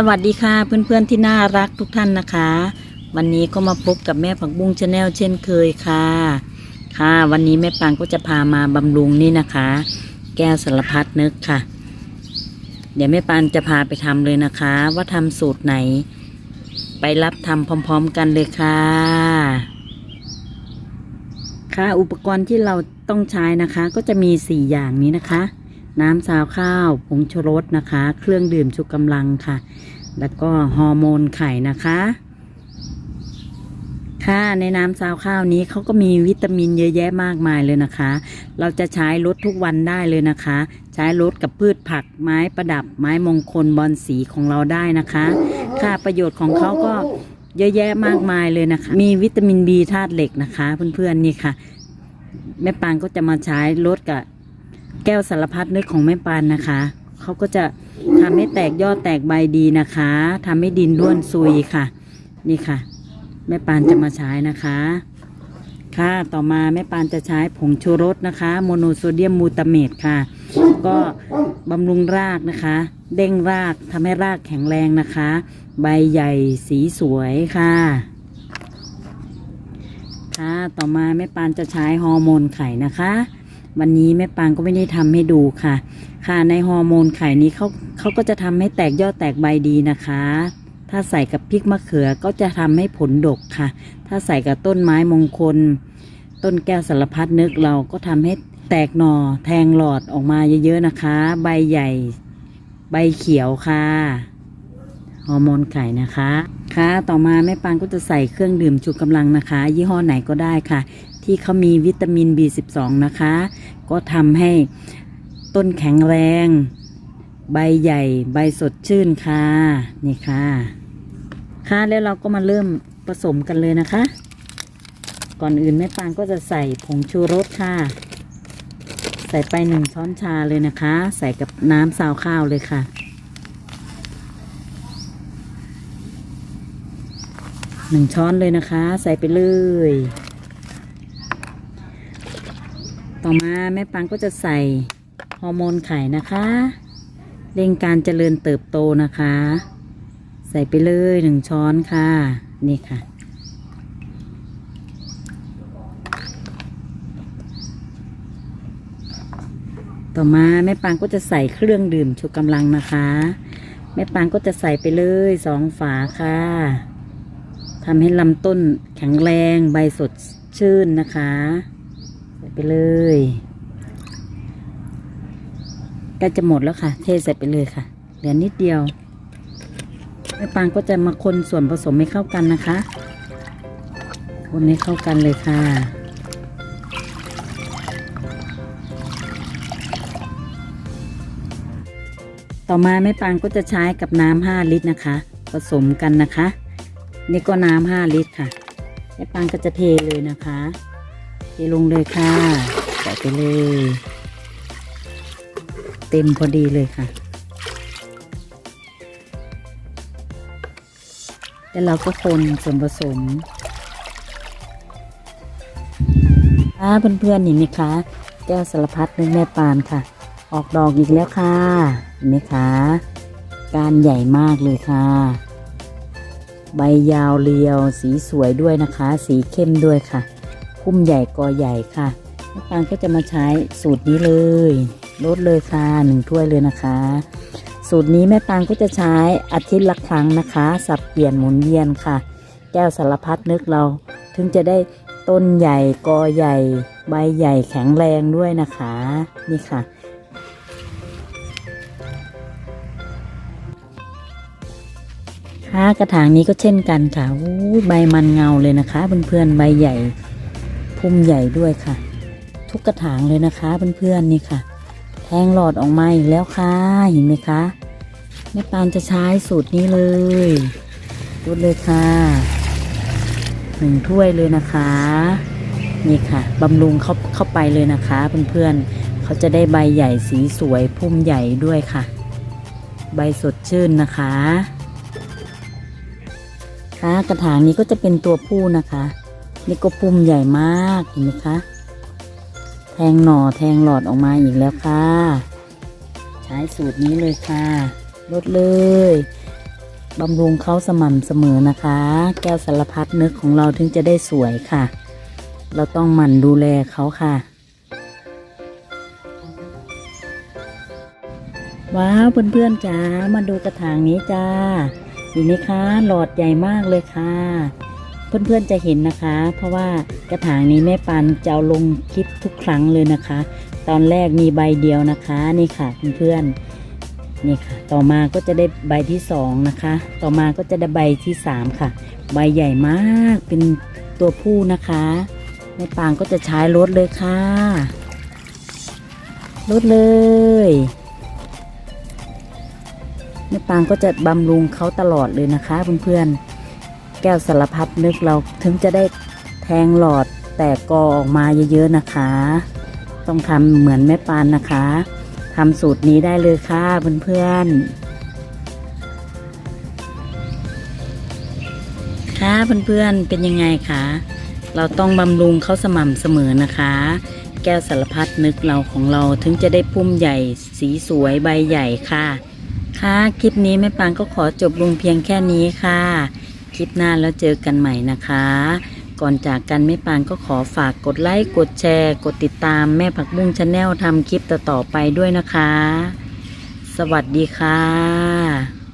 สวัสดีค่ะเพื่อนๆที่น่ารักทุกท่านนะคะ วันนี้ก็มาพบกับแม่ผักบุ้งชาแนลเช่นเคยค่ะ ค่ะ วันนี้แม่ปังก็จะพามาบำรุงนี่นะคะ แก้วสารพัดนึกค่ะ เดี๋ยวแม่ปันจะพาไปทำเลยนะคะ ว่าทำสูตรไหน ไปรับทำพร้อม ๆ กันเลยค่ะ ค่ะอุปกรณ์ที่เราต้องใช้นะคะ ก็จะมี 4 อย่างนี้นะคะ น้ำซาวข้าวผงชูรสนะคะ เครื่องดื่มชูกำลังค่ะ แล้วก็ฮอร์โมนไข่นะคะ ค่ะในน้ำซาวข้าวนี้เขาก็มีวิตามินเยอะแยะมากมายเลยนะคะ เราจะใช้ลดทุกวันได้เลยนะคะ ใช้ลดกับพืชผักไม้ประดับไม้มงคลบอนสีของเราได้นะคะ ค่ะประโยชน์ของเขาก็เยอะแยะมากมายเลยนะคะ มีวิตามินบีธาตุเหล็กนะคะ เพื่อนๆนี่ค่ะ แม่ปานก็จะมาใช้ลดกับ แก้วสารพัดนึกของแม่ปานนะคะ เขาก็จะทำให้แตกยอดแตกใบดีนะคะทำให้ดินร่วนซุยค่ะ นี่ค่ะ แม่ปานจะมาใช้นะคะ ค่ะต่อมาแม่ปานจะใช้ผงชูรสนะคะ โมโนโซเดียมมูตาเมตค่ะ ก็บำรุงรากนะคะ เด้งรากทำให้รากแข็งแรงนะคะ ใบใหญ่สีสวยค่ะค่ะ ต่อมาแม่ปานจะใช้ฮอร์โมนไข่นะคะ วันนี้แม่ปางก็ไม่ได้ทำให้ดูค่ะ ค่ะในฮอร์โมนไข่นี้เขาเขาก็จะทำให้แตกยอดแตกใบดีนะคะ ถ้าใส่กับพริกมะเขือก็จะทำให้ผลดกค่ะ ถ้าใส่กับต้นไม้มงคล ต้นแก้วสารพัดนึกเราก็ทำให้แตกหน่อแทงหลอดออกมาเยอะๆนะคะ ใบใหญ่ ใบเขียวค่ะฮอร์โมนไข่นะคะ ค่ะ ต่อมาแม่ปางก็จะใส่เครื่องดื่มชูกำลังนะคะ ยี่ห้อไหนก็ได้ค่ะ ที่เขามีวิตามิน B12 นะคะ ก็ทำให้ต้นแข็งแรง ใบใหญ่ ใบสดชื่นค่ะ นี่ค่ะ ค่ะแล้วเราก็มาเริ่มผสมกันเลยนะคะ ก่อนอื่นแม่ปางก็จะใส่ผงชูรสค่ะ ใส่ไปหนึ่งช้อนชาเลยนะคะ ใส่กับน้ำซาวข้าวเลยค่ะหนึ่งช้อนเลยนะคะ ใส่ไปเลย ต่อมาแม่ปังก็จะใส่ฮอร์โมนไข่นะคะเร่งการเจริญเติบโตนะคะ ใส่ไปเลยหนึ่งช้อนค่ะ นี่ค่ะ ต่อมาแม่ปางก็จะใส่เครื่องดื่มชูกำลังนะคะ แม่ปางก็จะใส่ไปเลยสองฝาค่ะทำให้ลำต้นแข็งแรงใบสดชื่นนะคะ ไปเลยกล้จะหมดแล้วค่ะ เทใส่ไปเลยค่ะ เหลือนิดเดียวแม่ปางก็จะมาคนส่วนผสมให้เข้ากันนะคะ คนให้เข้ากันเลยค่ะ ต่อมาแม่ปางก็จะใช้กับน้ำห้าลิตรนะคะ ผสมกันนะคะ นี่ก็น้ำห้าลิตรค่ะแม่ปางก็จะเทเลยนะคะ เทลงเลยค่ะใส่ไปเลย เต็มพอดีเลยค่ะ แล้วเราก็คนส่วนผสมค่ะเพื่อนๆเห็นไหมคะแก้วสารพัดนึกแม่ปานค่ะ ออกดอกอีกแล้วค่ะเห็นไหมคะการใหญ่มากเลยค่ะ ใบยาวเรียว สีสวยด้วยนะคะ สีเข้มด้วยค่ะ พุ่มใหญ่กอใหญ่ค่ะแม่ปางก็จะมาใช้สูตรนี้เลยลดเลยค่ะหนึ่งถ้วยเลยนะคะ สูตรนี้แม่ปางก็จะใช้อาทิตย์ละครั้งนะคะ สับเปลี่ยนหมุนเวียนค่ะ แก้วสารพัดนึกเรา ถึงจะได้ต้นใหญ่กอใหญ่ ใบใหญ่แข็งแรงด้วยนะคะ นี่ค่ะค่ะกระถางนี้ก็เช่นกันค่ะอู้ใบมันเงาเลยนะคะเพื่อนๆใบใหญ่ พุ่มใหญ่ด้วยค่ะ ทุกกระถางเลยนะคะเพื่อนๆนี่ค่ะ แทงหลอดออกมาอีกแล้วค่ะเห็นไหมคะแม่ปานจะใช้สูตรนี้เลยรูดเลยค่ะหนึ่งถ้วยเลยนะคะ นี่ค่ะบำรุงเข้าเข้าไปเลยนะคะเพื่อนๆเขาจะได้ใบใหญ่สีสวยพุ่มใหญ่ด้วยค่ะ ใบสดชื่นนะคะค่ะกระถางนี้ก็จะเป็นตัวผู้นะคะ นี่ก็ปุ่มใหญ่มากเห็นไหมคะ แทงหน่อแทงหลอดออกมาอีกแล้วค่ะ ใช้สูตรนี้เลยค่ะ ลดเลยบำรุงเขาสม่ำเสมอนะคะ แก้วสารพัดนึกของเราถึงจะได้สวยค่ะ เราต้องหมั่นดูแลเขาค่ะ ว้าวเพื่อนๆจ้ามาดูกระถางนี้จ้าเห็นไหมคะหลอดใหญ่มากเลยค่ะ เพื่อนๆจะเห็นนะคะ เพราะว่ากระถางนี้แม่ปันจะเอาลงคลิปทุกครั้งเลยนะคะ ตอนแรกมีใบเดียวนะคะนี่ค่ะเพื่อนๆนี่ค่ะ ต่อมาก็จะได้ใบที่สองนะคะ ต่อมาก็จะได้ใบที่สามค่ะ ใบใหญ่มากเป็นตัวผู้นะคะแม่ปางก็จะใช้รถเลยค่ะรถเลยแม่ปางก็จะบำรุงเขาตลอดเลยนะคะเพื่อนๆ ก้วสารพัดนึกเราถึงจะได้แทงหลอดแตกกอออกมาเยอะๆนะคะ ต้องทำเหมือนแม่ปานนะคะทำสูตรนี้ได้เลยค่ะเพื่อนๆค่ะเพื่อนๆเป็นยังไงคะเราต้องบำรุงเขาสม่ำเสมอนะคะ แก้วสารพัดนึกเราของเราถึงจะได้พุ่มใหญ่สีสวยใบใหญ่ค่ะค่ะคลิปนี้แม่ปางก็ขอจบลงเพียงแค่นี้ค่ะ คลิปหน้าแล้วเจอกันใหม่นะคะ ก่อนจากกันแม่ปางก็ขอฝากกดไลค์กดแชร์ กดติดตามแม่ผักบุ้งชาแนลทำคลิปต่อๆไปด้วยนะคะ สวัสดีค่ะ